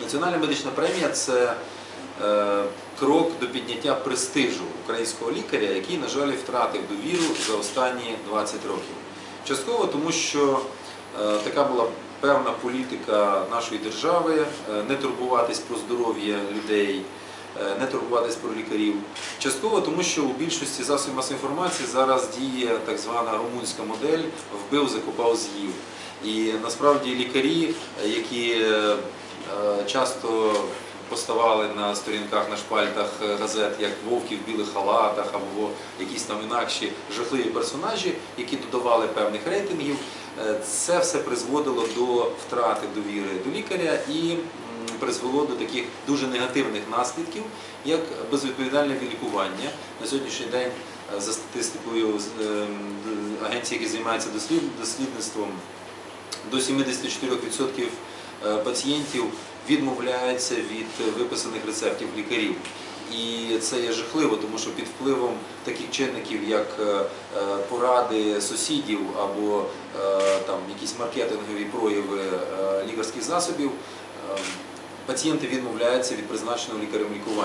Національна медична премія це е, крок до підняття престижу українського лікаря, який, на жаль, втратив довіру за останні 20 років. Частково тому, що е, така була певна політика нашої держави е, не турбуватись про здоров'я людей, не турбуватись про лікарів. Частково тому, що у більшості засобів масової інформації зараз діє так звана румунська модель вбив, закопав, з'їв. І насправді лікарі, які часто поставали на сторінках на шпальтах е, газет як вовки в білих халатах або якісь там інакші жахливі персонажі, які додавали певних рейтингів, е, це все призводило до втрати довіри до лікаря і призвело до таких дуже негативних наслідків, як безвідповідальне лікування. На сьогоднішній день е, за статистикою агенції, які займаються дослід- дослідництвом, до 74% е, пацієнтів відмовляються від виписаних рецептів лікарів. І це є жахливо, тому що під впливом таких чинників, як е, е, поради сусідів або е, там якісь маркетингові прояви е, лікарських засобів, е, пацієнти відмовляються від призначеного лікарем лікування.